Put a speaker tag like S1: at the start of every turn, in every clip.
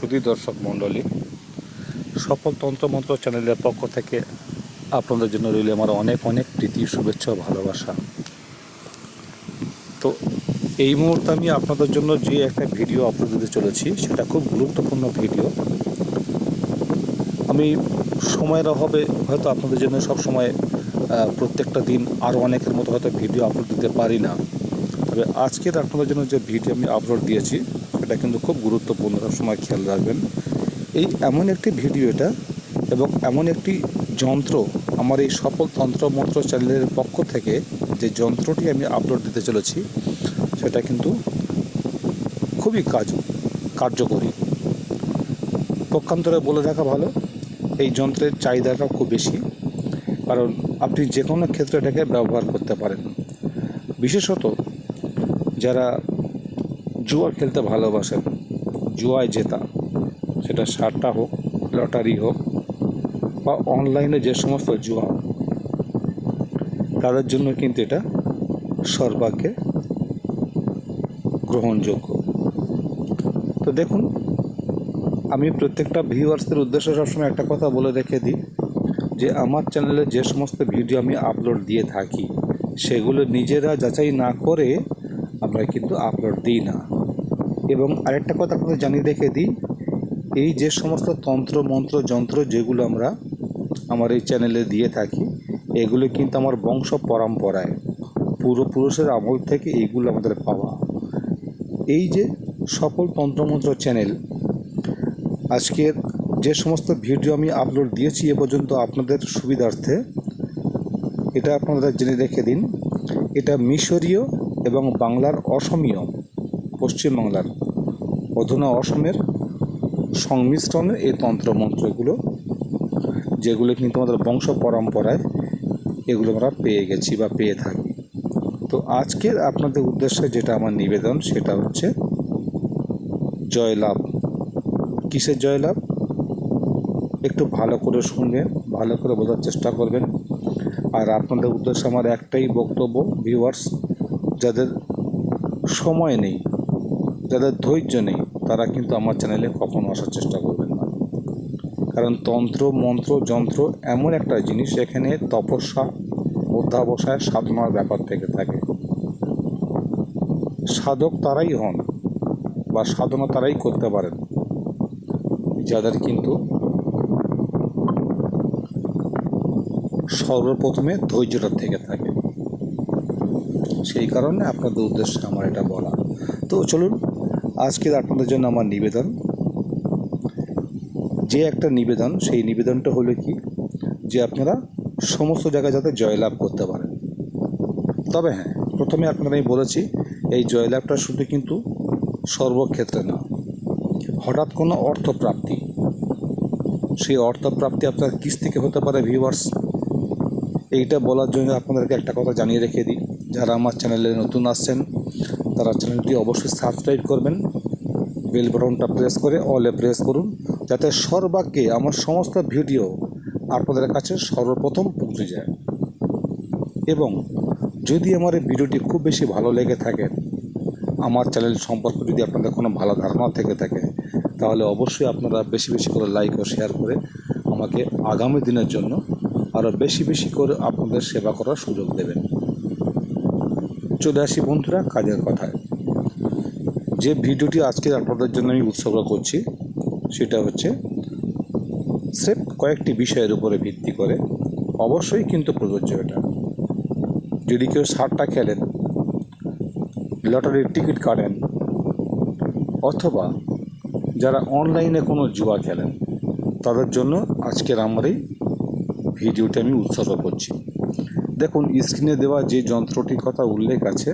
S1: সুধী দর্শক মণ্ডলী সফল তন্ত্রমন্ত্র চ্যানেলের পক্ষ থেকে আপনাদের জন্য রইল আমার অনেক অনেক প্রীতি, শুভেচ্ছা ভালোবাসা। তো এই মুহূর্তে আমি আপনাদের জন্য যে একটা ভিডিও আপলোড দিতে চলেছি, সেটা খুব গুরুত্বপূর্ণ ভিডিও। আমি সময়ের অভাবে হয়তো আপনাদের জন্য সব সময় প্রত্যেকটা দিন আরও অনেকের মতো হয়তো ভিডিও আপলোড দিতে পারি না। তবে আজকের আপনাদের জন্য যে ভিডিও আমি আপলোড দিয়েছি সেটা কিন্তু খুব গুরুত্বপূর্ণ সবসময় খেয়াল রাখবেন। এই এমন একটি ভিডিও এটা এবং এমন একটি যন্ত্র আমার এই সফল তন্ত্রমন্ত্র চ্যানেলের পক্ষ থেকে যে যন্ত্রটি আমি আপলোড দিতে চলেছি, সেটা কিন্তু খুবই কাজ, কার্যকরী। পক্ষান্তরে বলে রাখা ভালো, এই যন্ত্রের চাহিদাটা খুব বেশি, কারণ আপনি যে কোনো ক্ষেত্রে এটাকে ব্যবহার করতে পারেন। বিশেষত যারা জুয়া খেলতে ভালোবাসেন জুয়ায় জেতা। সেটা সারটা হোক, লটারি হোক, বা অনলাইনে যে সমস্ত জুয়া, তাদের জন্য কিন্তু এটা সর্বাগ্যে গ্রহণযোগ্য। তো দেখুন, আমি প্রত্যেকটা ভিউয়ার্সদের উদ্দেশ্যে সবসময় একটা কথা বলে রেখে দিই, যে আমার চ্যানেলে যে সমস্ত ভিডিও আমি আপলোড দিয়ে থাকি, সেগুলো নিজেরা যাচাই না করে আমরা কিন্তু আপলোড দিই না। এবং আরেকটা কথা আপনাদের জানিয়ে রেখে দিই, এই যে সমস্ত তন্ত্র, মন্ত্র, যন্ত্র যেগুলো আমরা আমার এই চ্যানেলে দিয়ে থাকি, এগুলো কিন্তু আমার বংশ পরম্পরায় পূর্বপুরুষের আমল থেকে এইগুলো আমাদের পাওয়া। এই যে সফল তন্ত্রমন্ত্র চ্যানেল, আজকের যে সমস্ত ভিডিও আমি আপলোড দিয়েছি এ পর্যন্ত আপনাদের সুবিধার্থে, এটা আপনারা জেনে রেখে দিন। এটা মিশরীয় এবং বাংলার অসমীয়। পশ্চিমবাংলার অধুনা অসমের সংমিশ্রণের এই তন্ত্রমন্ত্রগুলো, যেগুলো কিন্তু আমাদের বংশ পরম্পরায় এগুলো আমরা পেয়ে গেছি বা পেয়ে থাকি। তো আজকের আপনাদের উদ্দেশ্যে যেটা আমার নিবেদন, সেটা হচ্ছে জয়লাভ। কিসের জয়লাভ? একটু ভালো করে শুনবেন, ভালো করে বোঝার চেষ্টা করবেন। আর আপনাদের উদ্দেশ্যে আমার একটাই বক্তব্য ভিউয়ার্স যাদের সময় নেই যাদের ধৈর্য নেই, তারা কিন্তু আমার চ্যানেলে কখনো আসার চেষ্টা করবেন না। কারণ তন্ত্র, মন্ত্র, যন্ত্র এমন একটা জিনিস এখানে তপস্যা, অধ্যাবসায়, সাধনার ব্যাপার থেকে থাকে। সাধক তারাই হন বা সাধনা তারাই করতে পারেন। যাদের কিন্তু সর্বপ্রথমে ধৈর্যটা থেকে থাকে। সেই কারণে আপনাদের উদ্দেশ্যে আমার এটা বলা। তো চলুন আজকের আপনাদের জন্য আমার নিবেদন। যে একটা নিবেদন, সেই নিবেদনটা হলো কি? যে আপনারা সমস্ত জায়গায় যাতে জয়লাভ করতে পারেন। তবে হ্যাঁ প্রথমে আপনারা আমি বলেছি, এই জয়লাভটা শুধু কিন্তু সর্বক্ষেত্রে না। হঠাৎ কোনো অর্থপ্রাপ্তি, সেই অর্থপ্রাপ্তি আপনার কিস থেকে হতে পারে ভিউয়ার্স এইটা বলার জন্য আপনাদেরকে একটা কথা জানিয়ে রেখে দিই। যারা আমার চ্যানেলে নতুন আসছেন তারা চ্যানেলটি অবশ্যই সাবস্ক্রাইব করবেন। বেল বাটনটা প্রেস করে অলে প্রেস করুন, যাতে সর্বাগ্যে আমার সমস্ত ভিডিও আপনাদের কাছে সর্বপ্রথম পৌঁছে যায়। এবং যদি আমার এই ভিডিওটি খুব বেশি ভালো লেগে থাকে, আমার চ্যানেল সম্পর্কে যদি আপনাদের কোনো ভালো ধারণা থেকে থাকে, তাহলে অবশ্যই আপনারা বেশি বেশি করে লাইক ও শেয়ার করে আমাকে আগামী দিনের জন্য আরও বেশি বেশি করে আপনাদের সেবা করার সুযোগ দেবেন। চলে আসি বন্ধুরা, কাজের কথায়। যে ভিডিওটি আজকে আপনাদের জন্য আমি উৎসর্গ করছি, সেটা হচ্ছে স্রেফ কয়েকটি বিষয়ের উপরে ভিত্তি করে। অবশ্যই কিন্তু প্রযোজ্য এটা। যদি কেউ সারটা খেলেন, লটারির টিকিট কাটেন, অথবা যারা অনলাইনে কোনো জুয়া খেলেন, তাদের জন্য আজকের আমার এই ভিডিওটি আমি উৎসর্গ করছি। দেখুন, স্ক্রিনে দেওয়া যে যন্ত্রটির কথা উল্লেখ আছে,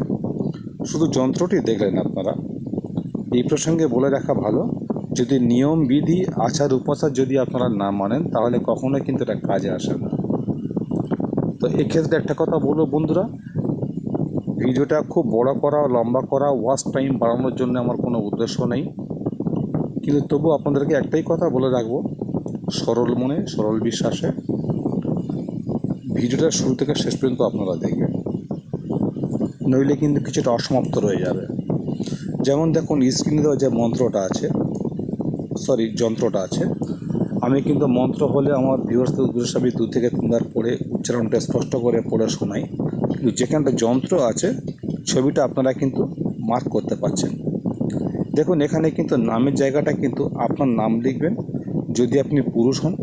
S1: শুধু যন্ত্রটি দেখলেন আপনারা। এই প্রসঙ্গে বলে রাখা ভালো, যদি নিয়ম, বিধি, আচার, উপাচার যদি আপনারা না মানেন, তাহলে কখনোই কিন্তু এটা কাজে আসে না। তো এক্ষেত্রে একটা কথা বলব বন্ধুরা, ভিডিওটা খুব বড় করা, লম্বা করা, ওয়াচ টাইম বাড়ানোর জন্য আমার কোনো উদ্দেশ্য নেই। কিন্তু তবু আপনাদেরকে একটাই কথা বলে রাখব, সরল মনে, সরল বিশ্বাসে। ভিডিওটা শুরু থেকে শেষ পর্যন্ত আপনারা দেখবেন। নইলে কিন্তু কিছুটা অসমাপ্ত রয়ে যাবে। যেমন দেখুন স্ক্রিনে দেওয়া যে মন্ত্রটা আছে সরি যন্ত্রটা আছে, আমি কিন্তু মন্ত্র হলে আমার ভিউয়ার্সদের উদ্দেশ্যে আমি দু থেকে তিনবার পড়ে উচ্চারণটা স্পষ্ট করে পড়ে শোনাই। কিন্তু যেখানটা যন্ত্র আছে, ছবিটা আপনারা কিন্তু মার্ক করতে পারছেন। দেখুন, এখানে কিন্তু নামের জায়গাটা কিন্তু আপনার নাম লিখবেন। যদি আপনি পুরুষ হন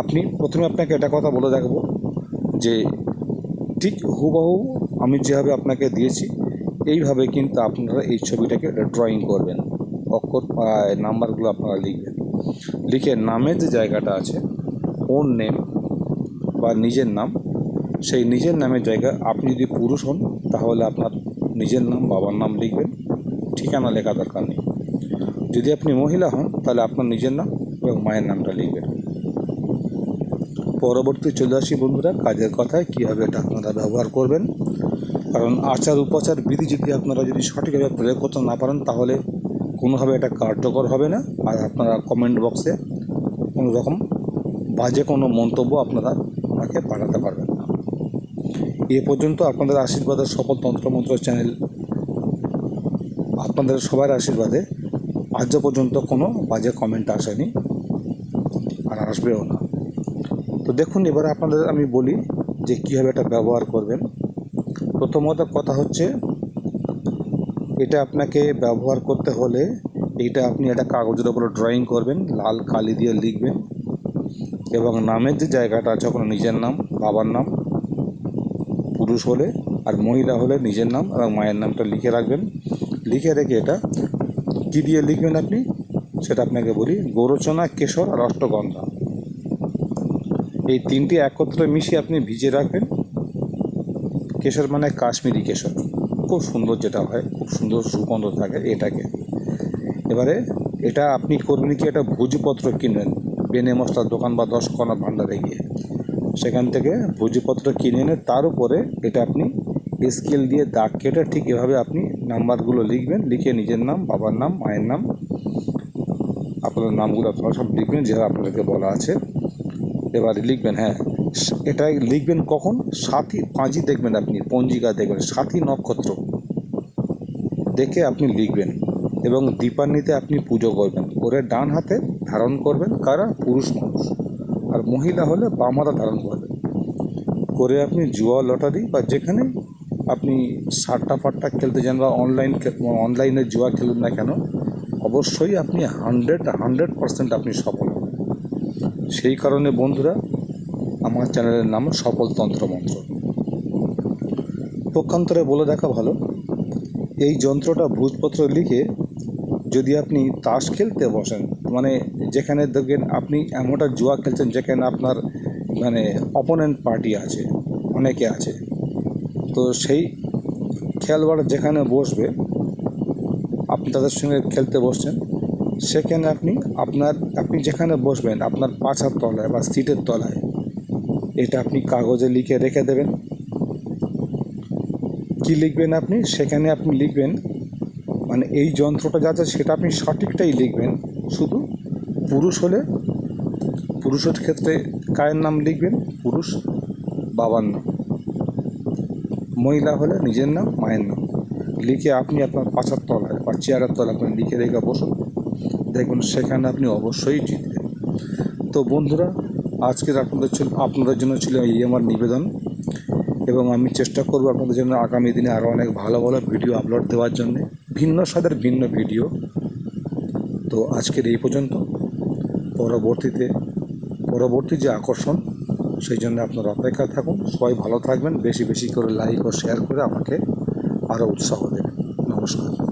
S1: আপনি প্রথমে আপনাকে এটা কথা বলে রাখব যে ঠিক হুবাহু আমি যেভাবে আপনাকে দিয়েছি, এইভাবে কিন্তু আপনারা এই ছবিটাকে ড্রয়িং করবেন। অক্ষর নাম্বারগুলো আপনারা লিখবেন। লিখে নামের যে জায়গাটা আছে ওন নেম বা নিজের নাম, সেই নিজের নামের জায়গায় আপনি যদি পুরুষ হন, তাহলে আপনার নিজের নাম, বাবার নাম লিখবেন। ঠিকানা লেখা দরকার নেই। যদি আপনি মহিলা হন, তাহলে আপনার নিজের নাম এবং মায়ের নামটা লিখবেন। পরবর্তী চলে আসি বন্ধুরা, কাজের কথায় কীভাবে এটা আপনারা ব্যবহার করবেন। কারণ আচার উপাচার বিধি যদি আপনারা যদি সঠিকভাবে প্রয়োগ করতে না পারেন, তাহলে কোনোভাবে এটা কার্যকর হবে না। আর আপনারা কমেন্ট বক্সে কোনো রকম বাজে কোনো মন্তব্য আপনারা আমাকে পাঠাতে পারবেন না। এ পর্যন্ত আপনাদের আশীর্বাদের সফল তন্ত্রমন্ত্র চ্যানেল আপনাদের সবার আশীর্বাদে আজ পর্যন্ত কোনো বাজে কমেন্ট আসেনি, আর আসবেও না। তো দেখুন, এবার আপনাদের আমি বলি যে কীভাবে এটা ব্যবহার করবেন। প্রথমত কথা হচ্ছে, এটা আপনাকে ব্যবহার করতে হলে এটা আপনি একটা কাগজের উপরে ড্রয়িং করবেন, লাল কালি দিয়ে লিখবেন এবং নামের যে জায়গাটা আছে ওখানে নিজের নাম, বাবার নাম, পুরুষ হলে আর মহিলা হলে নিজের নাম এবং মায়ের নামটা লিখে রাখবেন। লিখে রেখে এটা কী দিয়ে লিখবেন আপনি? সেটা আপনাকে বলি, গোরচনা, কেশর আর অষ্টগন্ধা। এই তিনটি একত্রে মিশিয়ে আপনি ভিজে রাখবেন। কেশর মানে কাশ্মীরি কেশর। খুব সুন্দর যেটা হয়, খুব সুন্দর সুগন্ধ থাকে এটাকে। এবারে এটা আপনি করবেন কি, একটা ভোজপত্র কিনবেন, বেনে মশলার দোকান বা দশ কণা ভাণ্ডারে গিয়ে। সেখান থেকে ভোজপত্র কিনে এনে তার উপরে এটা আপনি স্কেল দিয়ে দাগ কেটে ঠিক এভাবে আপনি নাম্বারগুলো লিখবেন, লিখে নিজের নাম, বাবার নাম, মায়ের নাম আপনার নামগুলো আপনারা সব লিখবেন যেভাবে আপনাদেরকে বলা আছে। এবারে লিখবেন হ্যাঁ। এটা লিখবেন কখন? সাথী, পাঁজি দেখবেন আপনি, পঞ্জিকা দেখবেন, সাথী নক্ষত্র। দেখে আপনি লিখবেন এবং দীপান্বিতে আপনি পুজো করবেন, করে ডান হাতে ধারণ করবেন, কারা? পুরুষ মানুষ। আর মহিলা হলে বাম হাতে ধারণ করবেন। করে আপনি জুয়া, লটারি বা যেখানে আপনি সাট্টা ফাট্টা খেলতে যান বা অনলাইন অনলাইনে জুয়া খেলুন না কেন, অবশ্যই আপনি হান্ড্রেড হান্ড্রেড পার্সেন্ট আপনি হবেন সেই কারণে বন্ধুরা, আমার চ্যানেলের নাম সফল তন্ত্রমন্ত্র পক্ষান্তরে বলে দেখা ভালো, এই যন্ত্রটা ভূতপত্র লিখে যদি আপনি তাস খেলতে বসেন মানে যেখানে দেখবেন আপনি এমনটা জুয়া খেলছেন যেখানে আপনার মানে অপোনেন্ট পার্টি আছে, অনেকে আছে। তো সেই খেলোয়াড় যেখানে বসবে, আপনি তাদের সঙ্গে খেলতে বসছেন সেখানে আপনি আপনার, আপনি যেখানে বসবেন, আপনার পাছার তলায় বা সিটের তলায়, এটা আপনি কাগজে লিখে রেখে দেবেন। কি লিখবেন আপনি? সেখানে আপনি লিখবেন মানে এই যন্ত্রটা যা আছে সেটা আপনি সঠিকটাই লিখবেন। শুধু পুরুষ হলে, পুরুষের ক্ষেত্রে কায়ের নাম লিখবেন, পুরুষ বাবার নাম। মহিলা হলে নিজের নাম, মায়ের নাম। লিখে আপনি আপনার পাছার তলায় বা চেয়ারের তলায় আপনি লিখে রেখে বসুন। দেখুন, সেখানে আপনি অবশ্যই জিতবেন। তো বন্ধুরা, আজকের আপনাদের ছিল আপনাদের জন্য ছিল এই আমার নিবেদন এবং আমি চেষ্টা করব আপনাদের জন্য আগামী দিনে আরও অনেক ভালো ভালো ভিডিও আপলোড দেওয়ার জন্যে, ভিন্ন স্বাদের ভিন্ন ভিডিও। তো আজকের এই পর্যন্ত। পরবর্তীতে, পরবর্তী যে আকর্ষণ, সেই জন্য আপনারা অপেক্ষা থাকুন। সবাই ভালো থাকবেন, বেশি বেশি করে লাইক ও শেয়ার করে আমাকে আরও উৎসাহ দেবেন। নমস্কার।